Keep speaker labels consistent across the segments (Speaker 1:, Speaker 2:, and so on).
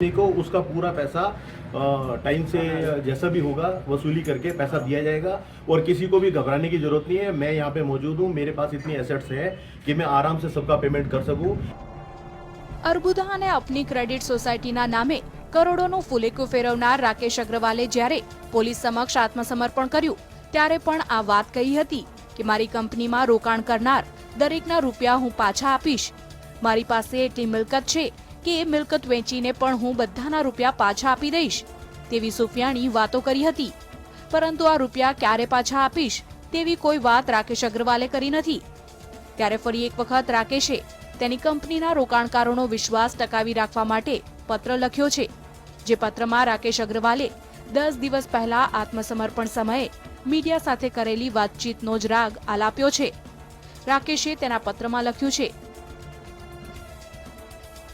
Speaker 1: आदमी को उसका पूरा पैसा टाइम से जैसा भी होगा वसूली करके पैसा दिया जाएगा और किसी को भी घबराने की जरूरत नहीं है मैं यहाँ पे मौजूद हूँ मेरे पास इतनी एसेट्स है कि मैं आराम से सबका पेमेंट कर सकूँ
Speaker 2: અર્બુદા અને અપની ક્રેડિટ સોસાયટીના નામે કરોડોનું ફુલેકું ફેરવનાર રાકેશ અગ્રવાલે જ્યારે પોલીસ સમક્ષ આત્મસમર્પણ કર્યું ત્યારે પણ આ વાત કહી હતી કે મારી કંપનીમાં રોકાણ કરનાર દરેકના રૂપિયા હું પાછા આપીશ મારી પાસે એટલી મિલકત છે કે એ મિલકત વેચીને પણ હું બધાના રૂપિયા પાછા આપી દઈશ, તેવી સુફિયાણી વાતો કરી હતી. પરંતુ આ રૂપિયા ક્યારે પાછા આપીશ, તેવી કોઈ વાત રાકેશ અગ્રવાલે કરી નથી. ત્યારે ફરી એક વખત રાકેશે તેની કંપનીના રોકાણકારોનો વિશ્વાસ ટકાવી રાખવા માટે પત્ર લખ્યો છે, જે પત્રમાં રાકેશ અગ્રવાલે દસ દિવસ પહેલા આત્મસમર્પણ સમયે મીડિયા સાથે કરેલી વાતચીતનો જ રાગ આલાપ્યો છે. રાકેશે તેના પત્રમાં લખ્યું છે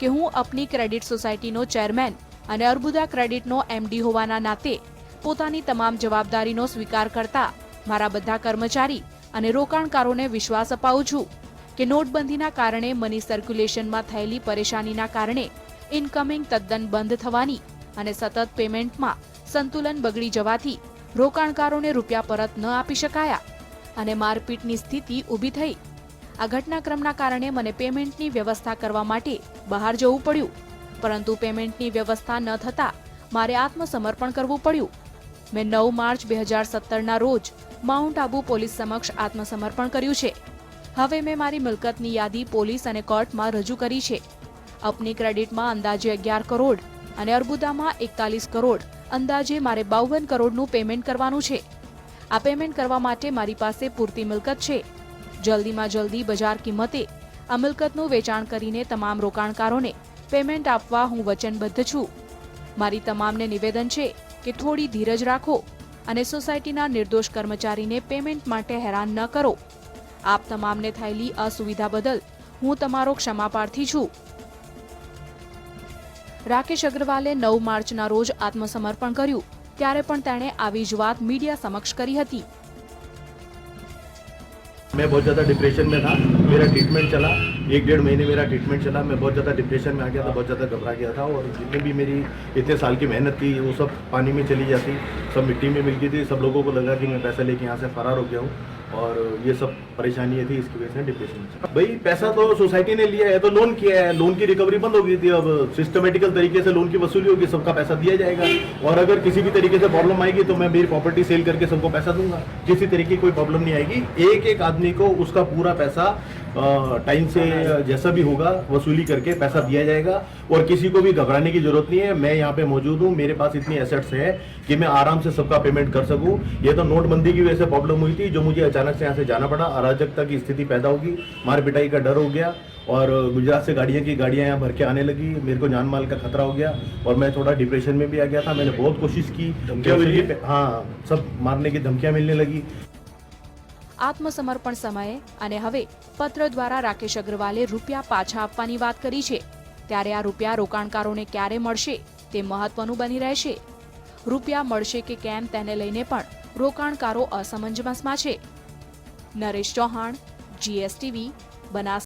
Speaker 2: કે હું અપની ક્રેડિટ સોસાયટીનો ચેરમેન અને અર્બુદા ક્રેડિટનો એમડી હોવાના નાતે પોતાની તમામ જવાબદારીનો સ્વીકાર કરતા મારા બધા કર્મચારી અને રોકાણકારોને વિશ્વાસ અપાવું છું કે નોટબંધીના કારણે મની સર્ક્યુલેશનમાં થયેલી પરેશાનીના કારણે ઇન્કમિંગ તદ્દન બંધ થવાની અને સતત પેમેન્ટમાં સંતુલન બગડી જવાથી રોકાણકારોને રૂપિયા પરત ન આપી શકાયા અને મારપીટની સ્થિતિ ઊભી થઈ. આ ઘટનાક્રમના કારણે મને પેમેન્ટની વ્યવસ્થા કરવા માટે બહાર જવું પડ્યું. પરંતુ પેમેન્ટની વ્યવસ્થા ન થતા મારે આત્મસમર્પણ કરવું પડ્યું. મેં નવ માર્ચ બે હજાર સત્તરના રોજ માઉન્ટ આબુ પોલીસ સમક્ષ આત્મસમર્પણ કર્યું છે. હવે મેં મારી મિલકતની યાદી પોલીસ અને કોર્ટમાં રજૂ કરી છે. અપની ક્રેડિટમાં અંદાજે અગિયાર કરોડ અને અર્બુદામાં એકતાલીસ કરોડ, અંદાજે મારે બાવન કરોડનું પેમેન્ટ કરવાનું છે. આ પેમેન્ટ કરવા માટે મારી પાસે પૂરતી મિલકત છે. જલ્દીમાં જલ્દી બજાર કિંમતે આ મિલકતનું વેચાણ કરીને તમામ રોકાણકારોને પેમેન્ટ આપવા હું વચનબદ્ધ છું. મારી તમામને નિવેદન છે કે થોડી ધીરજ રાખો અને સોસાયટીના નિર્દોષ કર્મચારીને પેમેન્ટ માટે હેરાન ન કરો. આપ તમામને થયેલી અસુવિધા બદલ હું તમારો ક્ષમાપાર્થી છું. રાકેશ અગ્રવાલે નવ માર્ચના રોજ આત્મસમર્પણ કર્યું, ત્યારે પણ તેણે આવી જ વાત મીડિયા સમક્ષ કરી હતી.
Speaker 1: मैं बहुत ज़्यादा डिप्रेशन में था, मेरा ट्रीटमेंट चला। एक डेढ़ महीने मेरा ट्रीटमेंट चला, मैं बहुत ज़्यादा डिप्रेशन में आ गया था, बहुत ज़्यादा घबरा गया था और जितने भी मेरी इतने साल की मेहनत थी वो सब पानी में चली जाती, सब मिट्टी में मिलती थी, सब लोगों को लगा कि मैं पैसा लेके यहाँ से फरार हो गया हूँ। और ये सब परेशानी थी, इसकी वजह से डिप्रेशन भाई, पैसा तो सोसाइटी ने लिया है तो लोन किया है। लोन की रिकवरी बंद हो गई थी, अब सिस्टमेटिकल तरीके से लोन की वसूली होगी, सबका पैसा दिया जाएगा। और अगर किसी भी तरीके से प्रॉब्लम आएगी तो मैं मेरी प्रॉपर्टी सेल करके सबको पैसा दूँगा। किसी तरीके की कोई प्रॉब्लम नहीं आएगी। एक एक आदमी को उसका पूरा पैसा टाइम से जैसा भी होगा, वसूली करके पैसा दिया जाएगा। और किसी को भी घबराने की ज़रूरत नहीं है। मैं यहाँ पे मौजूद हूँ, मेरे पास इतनी एसेट्स है कि मैं आराम से सबका पेमेंट कर सकूँ। ये तो नोटबंदी की वजह से प्रॉब्लम हुई थी, जो मुझे अचानक से यहाँ से जाना पड़ा अराजकता की स्थिति पैदा होगी मार पिटाई का डर हो गया और गुजरात से गाड़ियाँ की गाड़ियाँ यहाँ भर के आने लगी मेरे को जान माल का खतरा हो गया और मैं थोड़ा डिप्रेशन में भी आ गया था मैंने बहुत कोशिश की
Speaker 3: धमकियाँ मिली?
Speaker 1: कि- हाँ सब मारने की धमकियाँ मिलने लगी
Speaker 2: આત્મસમર્પણ સમયે અને હવે પત્ર દ્વારા રાકેશ અગ્રવાલે રૂપિયા પાછા આપવાની વાત કરી છે ત્યારે આ રૂપિયા રોકાણકારોને ક્યારે મળશે તે મહત્વનું બની રહેશે રૂપિયા મળશે કે કેમ તેને લઈને પણ રોકાણકારો અસમંજસમાં છે નરેશ ચૌહાણ જીએસટીવી બનાસ